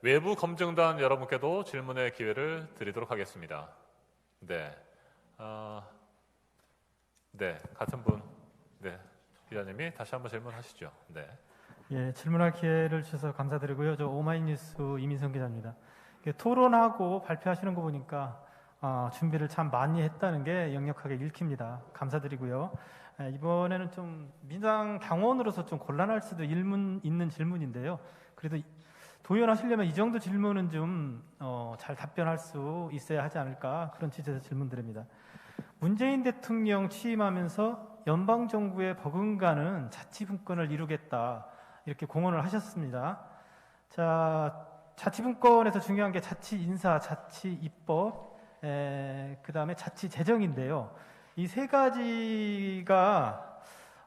외부 검증단 여러분께도 질문의 기회를 드리도록 하겠습니다. 네. 아, 네, 같은 분. 네. 기자님이 다시 한번 질문하시죠. 네. 예, 질문할 기회를 주셔서 감사드리고요. 저 오마이뉴스 이민성 기자입니다. 토론하고 발표하시는 거 보니까 아, 준비를 참 많이 했다는 게 역력하게 읽힙니다. 감사드리고요. 예, 이번에는 좀 민당 당원으로서 좀 곤란할 수도 일문, 있는 질문인데요. 그래도 이- 도연하시려면 이 정도 질문은 좀 어, 잘 답변할 수 있어야 하지 않을까 그런 취지에서 질문드립니다. 문재인 대통령 취임하면서 연방 정부의 버금가는 자치분권을 이루겠다 이렇게 공언을 하셨습니다. 자, 자치분권에서 중요한 게 자치 인사, 자치 입법, 그 다음에 자치 재정인데요. 이 세 가지가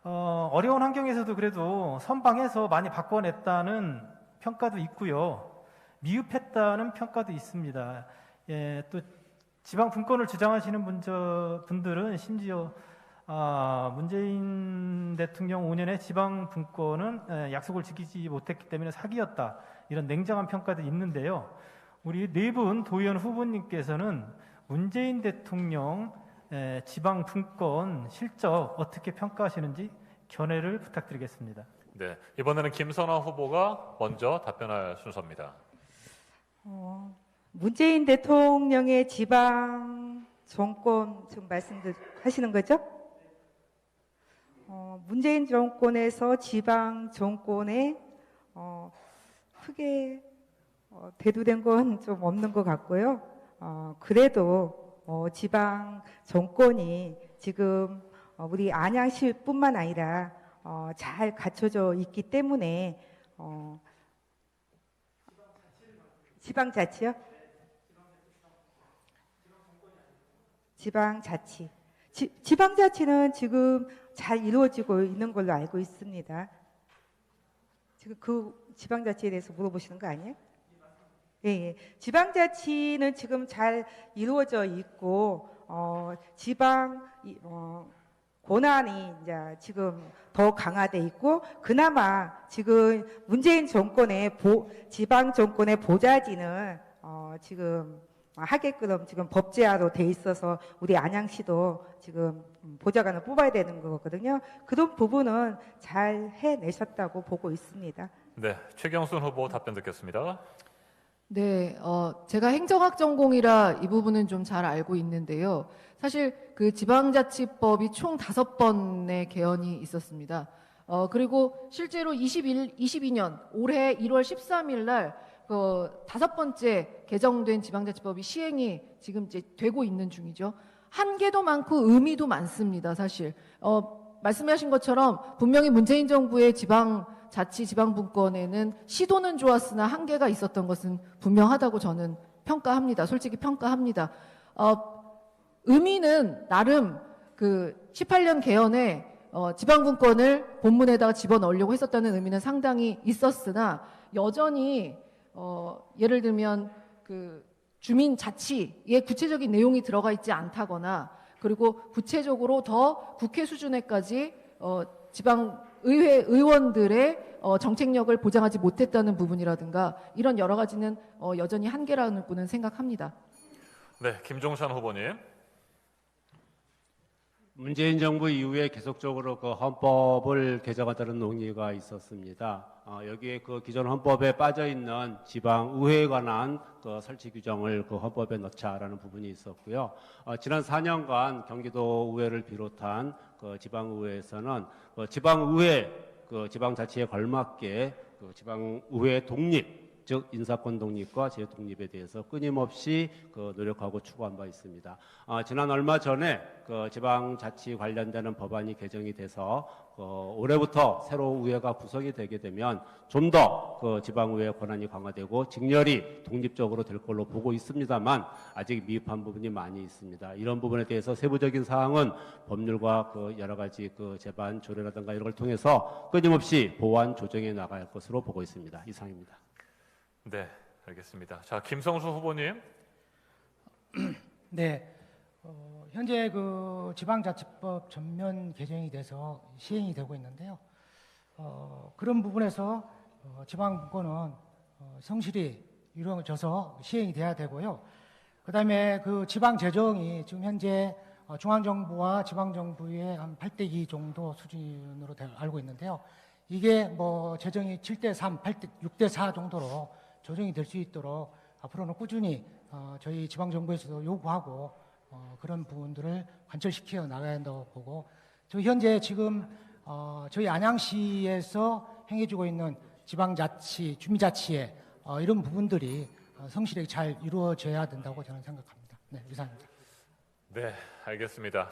어, 어려운 환경에서도 그래도 선방해서 많이 바꿔냈다는 평가도 있고요. 미흡했다는 평가도 있습니다. 예, 또 지방 분권을 주장하시는 분저, 분들은 심지어 아, 문재인 대통령 5년의 지방 분권은 에, 약속을 지키지 못했기 때문에 사기였다. 이런 냉정한 평가도 있는데요. 우리 네 분 도의원 후보님께서는 문재인 대통령 에, 지방 분권 실적 어떻게 평가하시는지 견해를 부탁드리겠습니다. 네. 이번에는 김선화 후보가 먼저 답변할 순서입니다. 어, 문재인 대통령의 지방 정권 지금 말씀하시는 거죠? 어, 문재인 정권에서 지방 정권에 어, 크게 어, 대두된 건 좀 없는 것 같고요. 어, 그래도 어, 지방 정권이 지금 어, 우리 안양시뿐만 아니라 어, 잘 갖춰져 있기 때문에 어, 지방자치요? 지방자치. 지, 지방자치는 지금 잘 이루어지고 있는 걸로 알고 있습니다. 지금 그 지방자치에 대해서 물어보시는 거 아니에요? 예, 예. 지방자치는 지금 잘 이루어져 있고, 어, 지방, 이- 어, 권한이 이제 지금 더 강화돼 있고, 그나마 지금 문재인 정권의 보, 지방 정권의 보좌진은, 어, 지금 하게끔 지금 법제화로 돼 있어서 우리 안양시도 지금 보좌관을 뽑아야 되는 거거든요. 그런 부분은 잘 해내셨다고 보고 있습니다. 네. 최경순 후보 답변 듣겠습니다. 네, 어, 제가 행정학 전공이라 이 부분은 좀 잘 알고 있는데요. 사실 그 지방자치법이 총 다섯 번의 개헌이 있었습니다. 어, 그리고 실제로 21, 22년 올해 1월 13일 날 그 다섯 번째 개정된 지방자치법이 시행이 지금 이제 되고 있는 중이죠. 한계도 많고 의미도 많습니다, 사실. 어, 말씀하신 것처럼 분명히 문재인 정부의 지방 자치 지방분권에는 시도는 좋았으나 한계가 있었던 것은 분명하다고 저는 평가합니다. 솔직히 평가합니다. 어, 의미는 나름 그 18년 개헌에 어, 지방분권을 본문에다가 집어넣으려고 했었다는 의미는 상당히 있었으나 여전히 어, 예를 들면 그 주민 자치의 구체적인 내용이 들어가 있지 않다거나 그리고 구체적으로 더 국회 수준에까지 어, 지방 의회 의원들의 어, 정책력을 보장하지 못했다는 부분이라든가 이런 여러 가지는 어, 여전히 한계라고는 생각합니다. 네. 김종찬 후보님. 문재인 정부 이후에 계속적으로 그 헌법을 개정하다는 논의가 있었습니다. 어, 여기에 그 기존 헌법에 빠져 있는 지방 의회에 관한 그 설치 규정을 그 헌법에 넣자라는 부분이 있었고요. 어, 지난 4년간 경기도 의회를 비롯한 그 지방 의회에서는 그 지방 의회 그 지방 자치에 걸맞게 그 지방 의회 독립 즉 인사권 독립과 제 독립에 대해서 끊임없이 그 노력하고 추구한 바 있습니다. 아, 지난 얼마 전에 그 지방자치 관련되는 법안이 개정이 돼서 그 올해부터 새로 의회가 구성이 되게 되면 좀 더 그 지방의회 권한이 강화되고 직렬이 독립적으로 될 걸로 보고 있습니다만 아직 미흡한 부분이 많이 있습니다. 이런 부분에 대해서 세부적인 사항은 법률과 그 여러 가지 그 제반 조례라든가 이런 걸 통해서 끊임없이 보완 조정해 나갈 것으로 보고 있습니다. 이상입니다. 네. 알겠습니다. 자, 김성수 후보님. 네, 어, 현재 그 지방자치법 전면 개정이 돼서 시행이 되고 있는데요. 어, 그런 부분에서 어, 지방분권은 어, 성실히 이루어져서 시행이 돼야 되고요. 그다음에 그 지방 재정이 지금 현재 어, 중앙 정부와 지방 정부의 한 8대 2 정도 수준으로 되- 알고 있는데요. 이게 뭐 재정이 7대 3, 8대 6대 4 정도로 조정이 될 수 있도록 앞으로는 꾸준히 어, 저희 지방 정부에서도 요구하고 어, 그런 부분들을 관철시켜 나가야 한다고 보고 저 현재 지금 어, 저희 안양시에서 행해지고 있는 지방자치, 주민자치의 어, 이런 부분들이 어, 성실하게 잘 이루어져야 된다고 저는 생각합니다. 네, 이상입니다. 네, 알겠습니다.